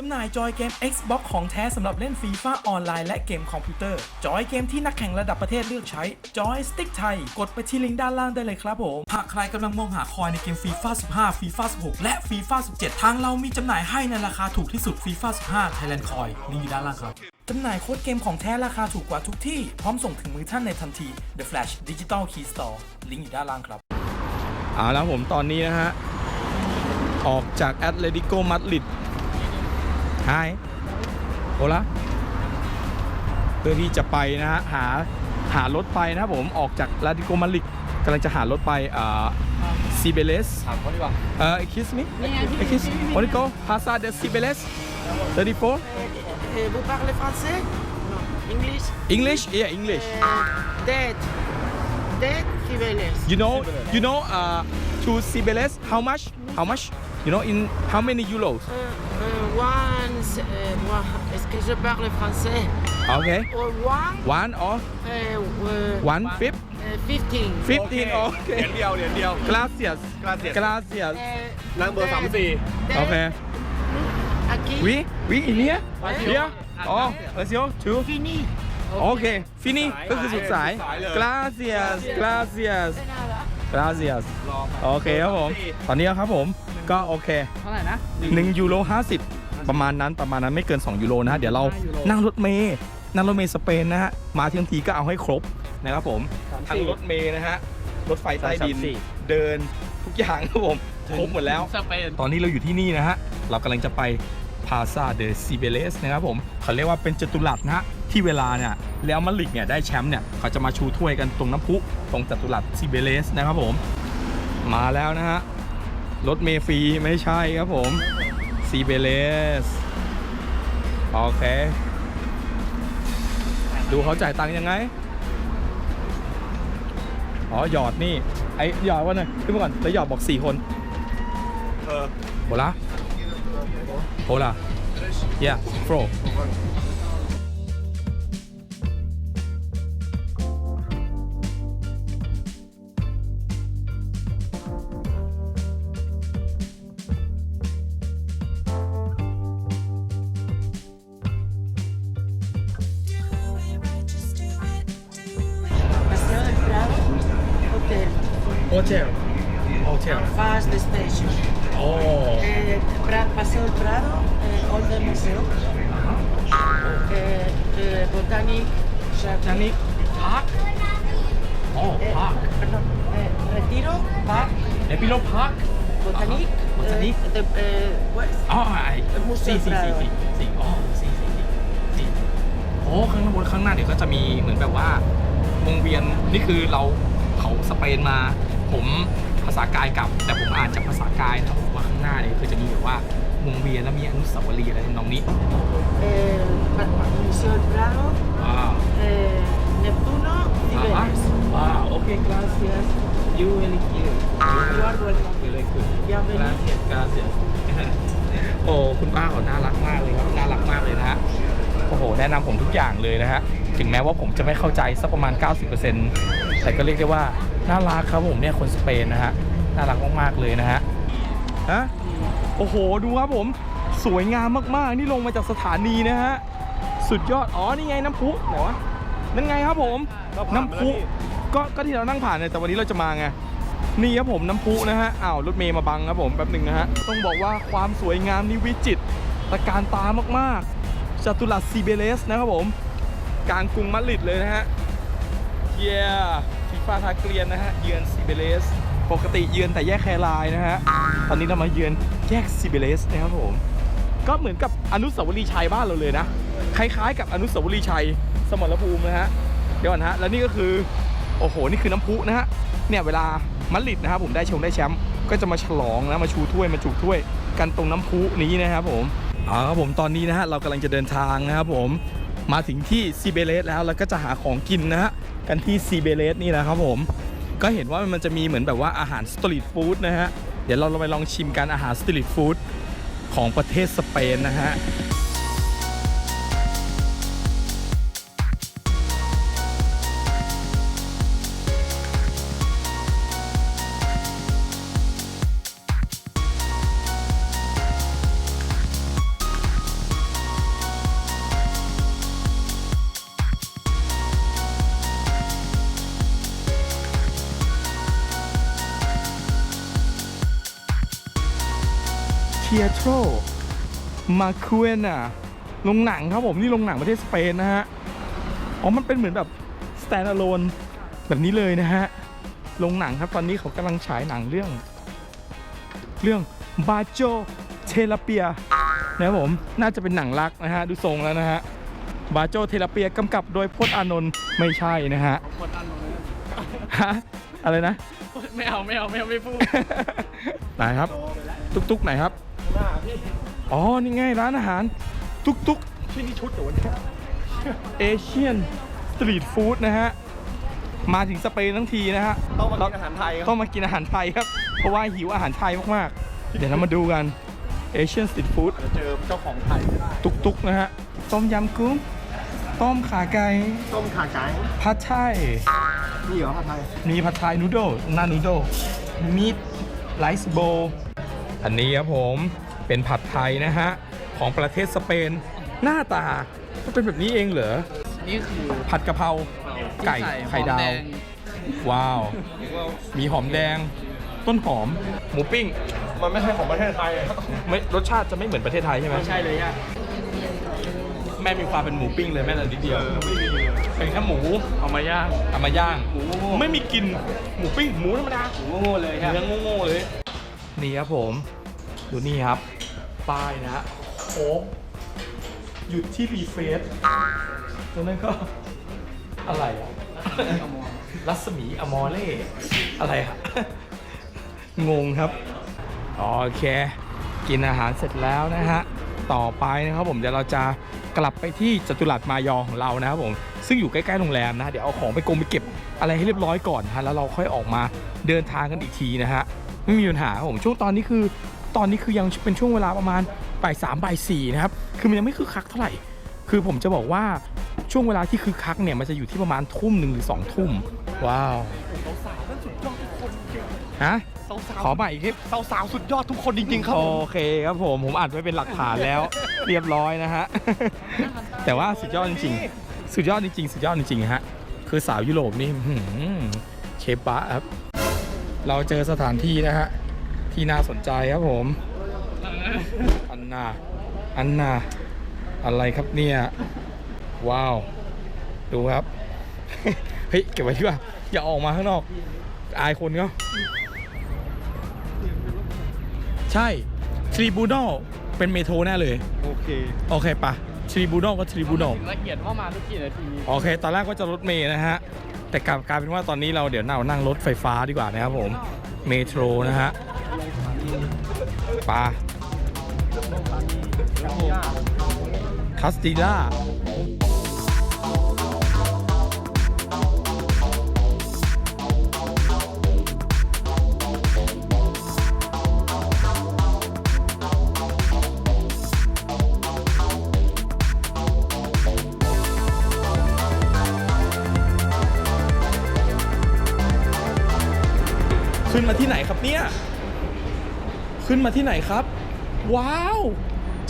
จำหน่ายจอยเกม Xbox ของแท้สำหรับเล่นฟีฟ่าออนไลน์และเกมคอมพิวเตอร์ จอยเกมที่นักแข่งระดับประเทศเลือกใช้ จอยสติ๊กไทย กดไปที่ลิงก์ด้านล่างได้เลยครับผม หากใครกำลังมองหาคอยในเกมฟีฟ่า15ฟีฟ่า16 และฟีฟ่า17 ทางเรามีจำหน่ายให้ในราคาถูกที่สุดฟีฟ่า15 Thailand Coin ลิงก์อยู่ด้านล่างครับจำหน่ายโค้ดเกมของแท้ราคาถูกกว่าทุกที่ พร้อมส่งถึงมือท่านในทันที The Flash Digital Key Store ลิงก์อยู่ด้านล่างครับเอาแล้วผมตอนนี้นะฮะออกจากแอตเลติโกมาดริด ไฮโอละเพื่อที่จะไปนะฮะหาหารถไปนะครับผมออกจากแอตเลติโกมาดริดกำลังจะหารถไปอ่าซีเบเลสถามเขาดีกว่าเอ่อ excuse me excuse Monico Plaza de Cibeles 34 Euh, vous parlez français Non. English English yeah English euh, Dead. Dead Cibeles. you know you know uh to Cibeles how much how much you know in how many euros Euh, euh, one, euh, one- Est-ce que je parle français okay Or one one or euh, euh, one fifth euh, Fifteen. 15โอเค เหรียญเดียวเหรียญเดียว gracias Gracias. gracias Euh, นั่งเบอร์ dead. สามสี่ Dead. โอเค Aquí. oui oui in here Vas-y. here อ๋อ let's go two Fini. โอเค fini ก็คือสุดสาย สุดสายเลย gracias gracias De nada. Gracias รอโอเคครับผม ตอนนี้ครับผม ก็โอเค เท่าไหร่นะ 1 ยูโร 50 ประมาณนั้น ประมาณนั้นไม่เกิน 2 ยูโรนะฮะ เดี๋ยวเราห้ายูโร นั่งรถเมย์ นั่งรถเมย์สเปนนะฮะ มาเที่ยงทีก็เอาให้ครบนะครับผม ทั้งรถเมย์นะฮะ รถไฟใต้ดิน เดินทุกอย่างครับผม ครบหมดแล้ว สเปน ตอนนี้เราอยู่ที่นี่นะฮะ เรากำลังจะไป พาซาเดซิเบเลสนะครับผมเขาเรียกว่าเป็นจตุรัสนะฮะที่เวลาเนี่ยแล้วมาดริกเนี่ยได้แชมป์เนี่ยเขาจะมาชูถ้วยกันตรงน้ำพุตรงจตุรัสซิเบเลสนะครับผมมาแล้วนะฮะรถเมล์ฟรีไม่ใช่ครับผมซิเบเลสโอเค ดูเขาจ่ายตังค์ยังไง อ๋อ หยอดนี่ ไอ้หยอดว่าหน่อยขึ้นมาก่อน แล้วหยอดบอก4คน เออ Hola. Hola. Yeah, bro. Paseo del Prado. Hotel. Hotel. Hotel. Fast the station. Oh. Eh, Pra- Paseo del Prado. Eh, Old Museo. Eh, eh, Botanic. Botanic Park. Oh, Eh, park. Perdón. eh, Retiro. Park. Epilo Park. Botanic. Ajá, Botanic. eh, the, eh, West. อ๋อไอ้ Museo สี่สี่สี่ Prado สี่สี่อ๋อสี่สี่สี่สี่โอ้ข้างบนข้างหน้าเดี๋ยวก็จะมีเหมือนแบบว่าวงเวียนนี่คือเราเขาสเปนมา ผม ภาษากายกลับ แต่ผมอ่านจากภาษากายนะผมว่าข้างหน้าเนี่ยคือจะมีแบบว่าวงเวียนแล้วมีอนุสาวรีย์อะไรทำนองนี้ Eh, Pa- Museo del Prado. ว้าว Eh, Neptuno. y อ่า Venus. ว้าวโอเค gracias you very cute You are welcome. very good Bienvenido. gracias gracias โอ้คุณป้าเขาน่ารักมากเลยครับน่ารักมากเลยนะฮะโอ้โหแนะนำผมทุกอย่างเลยนะฮะถึงแม้ว่าผมจะไม่เข้าใจสักประมาณ 90%แต่ก็เรียกได้ว่า น่ารักครับผมเนี่ยคนสเปนนะฮะน่ารักมากๆเลยนะฮะฮะโอ้โหดูครับผมสวยงามมากๆ นี่ลงมาจากสถานีนะฮะสุดยอดอ๋อนี่ไงน้ำพุไหนวะนั่นไงครับผมก็ผ่านน้ำมาพุแล้วนี่ก็ก็ที่เรานั่งผ่านเนี่ยแต่วันนี้เราจะมาไงนี่ครับผมน้ำพุนะฮะอ้าวรถเมย์มาบังครับผมแป๊บหนึ่งนะฮะต้องบอกว่าความสวยงามนี่วิจิตรตระการตามากๆจัตุรัสซีเบเลสนะครับผมกลางกรุงมาดริดเลยนะฮะเย้ฟีฟ่าทาเกลียนนะฮะ เยือนซีเบเลส ปกติเยือนแต่แยกแครายนะฮะ ตอนนี้เรามาเยือนแยกซีเบเลสนะครับผม ก็เหมือนกับอนุสาวรีย์ชัยบ้านเราเลยนะ คล้ายๆ กับอนุสาวรีย์ชัยสมรภูมินะฮะ เดี๋ยวก่อนะฮะ แล้วนี่ก็คือ โอ้โห นี่คือน้ำพุนะฮะ เนี่ยเวลามาดริดนะครับผมได้ชงได้แชมป์ ก็จะมาฉลองนะ มาชูถ้วย มาจุกถ้วยกันตรงน้ำพุนี้นะครับผม เอาครับผม ตอนนี้นะฮะ เรากำลังจะเดินทางนะครับผม มาถึงที่ซีเบเลสแล้วแล้วก็จะหาของกินนะฮะกันที่ซีเบเลสนี่นะครับผม ก็เห็นว่ามันจะมีเหมือนแบบว่าอาหารสตรีทฟู้ดนะฮะ เดี๋ยวเราไปลองชิมกันอาหารสตรีทฟู้ดของประเทศสเปนนะฮะ โตรมาคูเอนาโรงหนังครับผมนี่โรงหนังประเทศสเปนนะฮะ อ๋อ มันเป็นเหมือนแบบ stand alone แบบนี้เลยนะฮะโรงหนังครับตอนนี้เขากำลังฉายหนังเรื่อง เรื่องบาโจเทลเปียนะครับผมน่าจะเป็นหนังรักนะฮะ ดูทรงแล้วนะฮะบาโจเทลเปียกำกับโดยพจน์อานนท์ไม่ใช่นะฮะกดอันลงเลยฮะอะไรนะ ไม่เอาไม่เอาไม่เอาไม่พูด ไหนครับ ตุ๊กตุ๊กไหนครับ อ๋อ นี่ไงร้านอาหาร ตุ๊กตุ๊กที่นี่ชุดเหรอวะเนี่ยเอเชียนสตรีทฟู้ดนะฮะ มาถึงสเปนทั้งทีนะฮะ ต้องมากินอาหารไทยคต้รัอบ งมากินอาหารไทยครับ เพราะว่าหิวอาหารไทยมากๆ เดี๋ยวเรามาดูกันเอเชียนสตรีทฟู้ดเจอเจ้าของไทยไม่ได้ตุ๊กตุ๊กนะฮะ ต้มยำกุ้ง ต้มขาไก่ ต้มขาไก่ผัดไทย นี่เหรอผัดไทยมีผัดไทยนูโดลหน้านูโดลมีดไลซ์โบอันนี้ครับผม เป็นผัดไทยนะฮะ ของประเทศสเปน หน้าตาก็เป็นแบบนี้เองเหรอ นี่คือผัดกะเพราไก่ที่ไข่ดาหอมวแงว้าว มีหอมแดง ต้นหอม หมูปิ้ง มันไม่ใช่ของประเทศไทยไม่รสชาติจะไม่เหมือนประเทศไทยใช่ไหมใช่เลยอะแม่มีความเป็นหมูปิ้งเลยแม่แต่นิดเดียวเป็นแค่หมูเอามาย่างเอามาย่างหมูโง่ๆไม่มีกลิ่นหมูปิ้งหมูธรรมดาหมูโง่ๆเลยครับเนื้อโง่ๆเลยนี่ครับผม ดูนี่ครับ ป้ายนะฮะโค้กหยุดที่รีเฟสตรงนั้นก็อะไรอะรัศมีอมอเล่อะไรอะงงครับ โอเค กินอาหารเสร็จแล้วนะฮะ ต่อไปนะครับผมเดี๋ยวเราจะกลับไปที่จตุรัสมายอของเรานะครับผม ซึ่งอยู่ใกล้ๆโรงแรมนะ เดี๋ยวเอาของไปกงไปเก็บอะไรให้เรียบร้อยก่อนฮะ แล้วเราค่อยออกมาเดินทางกันอีกทีนะฮะ ไม่มีปัญหาครับผมช่วงตอนนี้คือ ตอนนี้คือยังเป็นช่วงเวลาประมาณบ่ายสามบ่ายสี่นะครับ คือมันยังไม่คึกคักเท่าไหร่ คือผมจะบอกว่าช่วงเวลาที่คึกคักเนี่ยมันจะอยู่ที่ประมาณทุ่มหนึ่งหรือสองทุ่ม ว้าวฮะขอใหม่อีกทีสาวๆสุดยอดทุกคนจริงๆครับผมโอเคครับผมผมอัดไว้เป็นหลักฐานแล้ว เรียบร้อยนะฮะ แต่ว่าสุดยอดจริงๆ สุดยอดจริงๆ สุดยอดจริงๆฮะ คือสาวยุโรปนี่อื้อหือเชฟบะครับ เราเจอสถานที่นะฮะ ที่น่าสนใจครับผม อันนา อันนา อะไรครับเนี่ย ว้าว ดูครับ เฮ้ย เก็บไว้ดีกว่า อย่าออกมาข้างนอก อายคนเขาใช่ทริบูนอลเป็นเมโทรแน่เลย โอเค โอเคปะทริบูนอลก็ทริบูนอลละเอียดว่ามาทุกกี่นาที โอเค ตอนแรกว่าจะรถเมย์นะฮะ แต่กลับกลายเป็นว่าตอนนี้เราเดี๋ยวเรานั่งรถไฟฟ้าดีกว่านะครับผม เมโทรนะฮะ ปาคัสติล่าขึ้นมาที่ไหนครับเนี่ย ขึ้นมาที่ไหนครับ ว้าว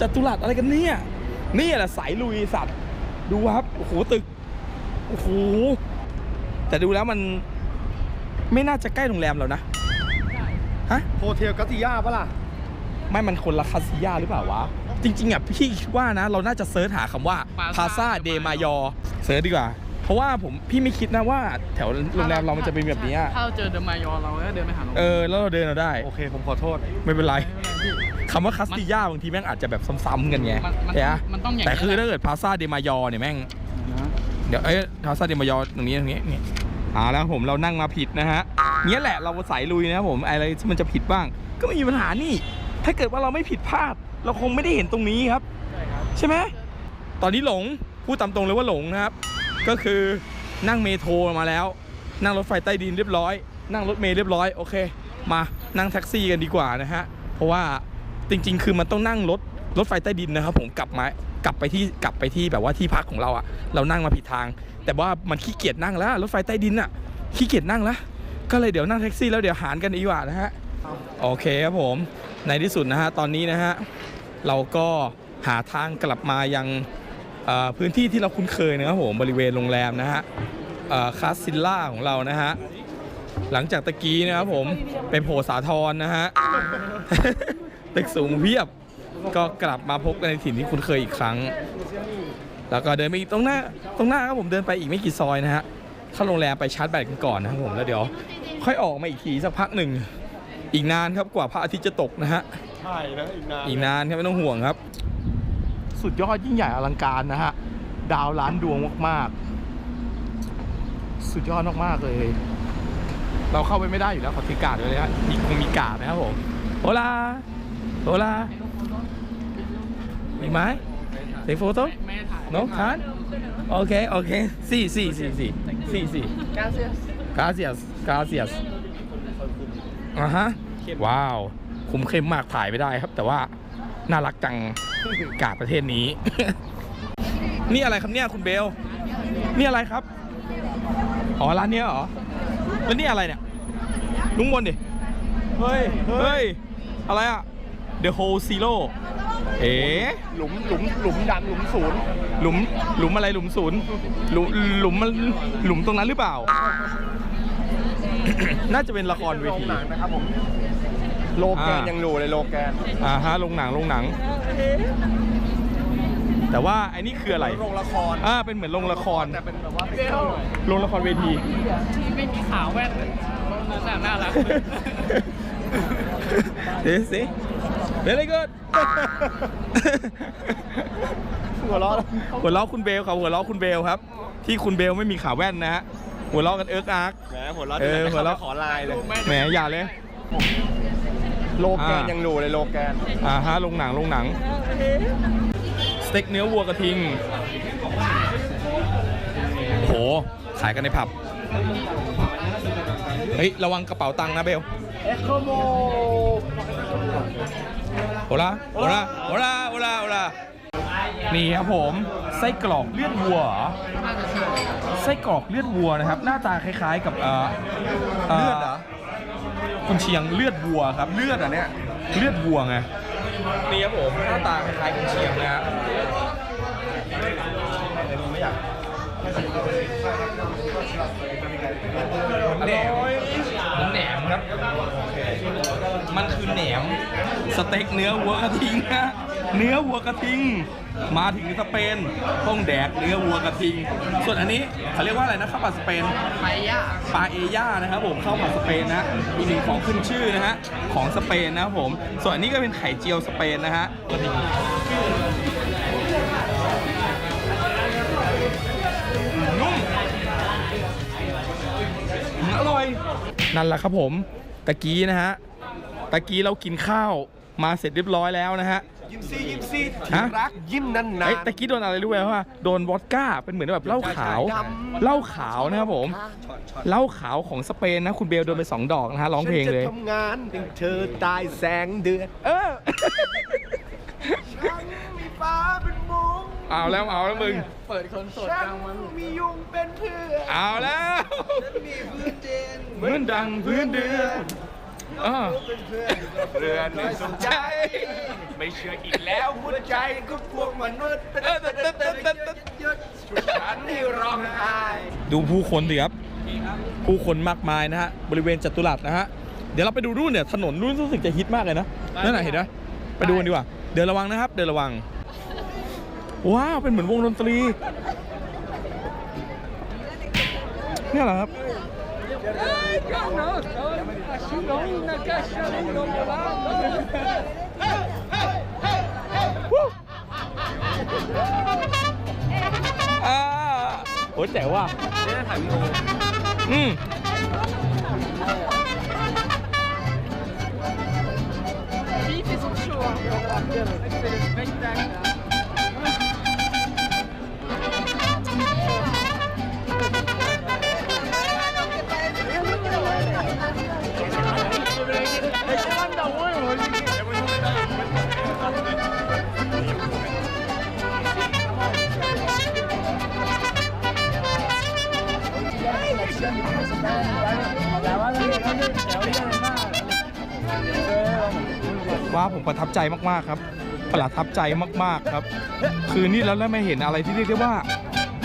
จัตุรัสอะไรกันเนี่ยนี่แหละสายลุยสัตว์ ดูครับโอ้โหตึกโอ้โหแต่ดูแล้วมันไม่น่าจะใกล้โรงแรมเรานะฮะโฮเทลกัตติยาปะล่ะไม่มันคนละคาซิยาหรือเปล่าวะ จริง ๆอะพี่คิดว่านะ เราน่าจะเซิร์ชหาคำว่าพาซาเดมายอเซิร์ชดีกว่า เพราะว่าผมพี่ไม่คิดนะว่าแถวโรงแรมเรามันจะเป็นแบบเนี้ยถ้าเราเจอเดอะมายอเราก็เดินไปหาโรงแรเอมอแล้วเราเดินเราได้ โอเคผมขอโทษ ไม่เป็นไรไม่เป็นไรพี่คำว่าคาสติยาบางทีแม่งอาจจะแบบซ้ำๆกันไงมันมันใช่ไหมันต้องอย่างแต่นี้คือแหละถ้าเกิดพาซาเดมายอเนี่ยแม่งนะเดี๋ยวเอ้ยพาซาเดมายอตรงนี้ตรงนี้นี่อ่าแล้วผมเรานั่งมาผิดนะฮะเนี้ยแหละเราสายลุยนะครับผมอะไรที่มันจะผิดบ้าง ก็ไม่มีปัญหานี่ ถ้าเกิดว่าเราไม่ผิดพลาด เราคงไม่ได้เห็นตรงนี้ครับ ใช่ไหมตอนนี้หลงพูดตามตรงเลยว่าหลงนะครับ ก็คือนั่งเมโทรมาแล้ว นั่งรถไฟใต้ดินเรียบร้อย นั่งรถเมล์เรียบร้อยโอเค มานั่งแท็กซี่กันดีกว่านะฮะเพราะว่าจริง ๆ คือมันต้องนั่งรถรถไฟใต้ดินนะครับ ผมกลับมากลับไปที่กลับไปที่แบบว่าที่พักของเราอะเรานั่งมาผิดทาง แต่ว่ามันขี้เกียจนั่งแล้วรถไฟใต้ดินอะขี้เกียจนั่งแล้วก็เลยเดี๋ยวนั่งแท็กซี่แล้วเดี๋ยวหารกันดีกว่านะฮะโอเคครับผมในที่สุดนะฮะตอนนี้นะฮะเราก็หาทางกลับมายัง พื้นที่ที่เราคุ้นเคยนะครับผมบริเวณโรงแรมนะฮะคาสซิลล่าของเรานะฮะหลังจากตะกี้นะครับผมเป็นโผสาทรนะฮะไปตึกสูงเพียบก็กลับมาพบกันในถิ่นที่คุ้นเคยอีกครั้ง แล้วก็เดินไปอีกตรงหน้าตรงหน้าครับผมเดินไปอีกไม่กี่ซอยนะฮะเข้าโรงแรมไปชาร์จแบตกันก่อนนะครับผมแล้วเดี๋ยว ค่อยออกมาอีกทีสักพักหนึ่งอีกนานครับกว่าพระอาทิตย์จะตกนะฮะใช่นะอีกนานอีกนานครับไม่ต้องห่วงครับ สุดยอดยิ่งใหญ่อลังการนะฮะ ดาวล้านดวงมากๆ สุดยอดมากๆเลย เราเข้าไปไม่ได้อยู่แล้วขอติการ์ดไว้เลยฮะมีคงมีการ์ดนะครับผมโอลาโอลามีไหมเทคโฟโต้ไม่ได้ถ่าย no can โอเคโอเคสี่สี่สี่สี่สี่สี่ gracias gracias อ่าฮะว้าว คุมเข้มมากถ่ายไม่ได้ครับ แต่ว่าน่ารักจัง กาดประเทศนี้ นี่อะไรครับเนี่ยคุณเบล นี่อะไรครับ อ๋อร้านเนี้ยเหรอ แล้วนี่อะไรเนี่ยลุงบนดิ เฮ้ย เฮ้ย อะไรอะ The Whole Zero เอ๋หลุมหลุมหลุมดำหลุมศูนย์หลุมหลุมอะไรหลุมศูนย์หลุมหลุมมันหลุมตรงนั้นหรือเปล่า น่าจะเป็นละครเวโรงทีหนังนะครับผม โลแกนอ่ายัยังอยู่เลยโลแกนอ่าฮะโรงหนังโรงหนัง แต่ว่าไอ้นี่คืออะไรโรงละครอ่าเป็นเหมือนโรงละครแต่เป็นแบบว่าเบลโรงละครเวทีที่ไม่มีขาวแว่นเลยนั่นน่ะน่ารักเดี๋ยวสิ very good หัวเราะแล้วหัวเราะคุณเบลครับหัวเราะคุณเบลครับ ที่คุณเบลไม่มีขาแว่นนะฮะหัวเราะกันเอิร์กอาร์กแหมหัวเราะเออดี๋ยหัวเราะจะขอไลน์เลยแหมอย่าเลย โลแกนอ่ายัยังอยู่เลยโลแกนอ่าฮะโรงหนังโรงหนัง สเต็กเนื้อวัวกระทิงโห ขายกันในผับ เฮ้ย ระวังกระเป๋าตังค์นะเบลเอ็กโคโมโอลาโอลาโอลาโอลาโอลานี่ครับผม ไส้กรอกเลือดวัวเหรอไส้กรอกเลือดวัวนะครับ หน้าตาคล้ายๆกับเอ่อเลือดเหรอ คุณเชียงเลือดวัวครับ เลือดอะเนี่ยเลือดวัวไงนี่ครับผมหน้าตาคล้ายๆคุณเชียงนะฮะแหนมแหนมครับ มันคือแหนม สเต็กเนื้อวัวกระทิงนะ เนื้อวัวกระทิง มาถึงสเปนต้องแดกเนื้อวัวกระทิง ส่วนอันนี้เขาเรียกว่าอะไรนะข้าวผัดสเปนไปย่าปลาเอย่านะครับผมข้าวผัดสเปนนะอีกหนึ่งของขึ้นชื่อนะฮะของสเปนนะครับผม ส่วนอันนี้ก็เป็นไข่เจียวสเปนนะฮะนุ่มอร่อยนั่นแหละครับผมตะกี้นะฮะตะกี้เรากินข้าวมาเสร็จเรียบร้อยแล้วนะฮะ ยิ้มซี่ยิ้มซี่ฮะที่รักยิ้มนานๆเอ้ยตะกี้โดนอะไรรู้ไหมว่าโดนวอดก้าเป็นเหมือนแบบเหล้าขาวเหล้าขาวนะครับผมเหล้าขาวของสเปนนะคุณเบลโดนไปสองดอกนะฮะร้องเพลงเลย ฉันจะทำงานเป็นเธอตายแสงเดือนเออ ฉันมีฟ้าเป็นมุ้งเอาแล้วเอาแล้วมึง เปิดคอนเสิร์ตฉักนลางวันมียุงเป็นเพื่อนเอาแล้ว ฉันมีพื้นเจนเหมือนดังพื้นเดือนอ่า เป็นเพื่อนกับเรือนไม่สนใจ ไม่เชื่ออีกแล้วหัวใจก็พวกมนุษย์เป็นเต้นเต้นเต้นเต้นยุดชุดฉันให้ร้องไห้ ดูผู้คนดิครับ ผู้คนมากมายนะฮะ บริเวณจัตุรัสนะฮะ เดี๋ยวเราไปดูรุ่นเนี่ย ถนนรุ่นรู้สึกจะฮิตมากเลยนะนั่นน่ะเห็นไหมไปดูกันดีกว่า เดินระวังนะครับ เดินระวัง ว้าว เป็นเหมือนวงดนตรี เนี่ยเหรอครับ อ่าโอ้ยแต่ว่าอืม Ils ils sont chauds. hein. C'est le spectacle. là. ว่าผมประทับใจมากๆครับ ประทับใจมากๆครับ คือนี่แล้วแล้วไม่เห็นอะไรที่เรียกได้ว่า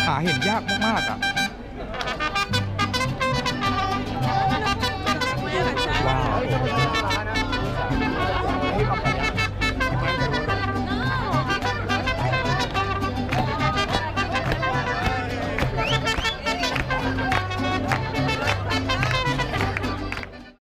หาเห็นยากมากๆอะ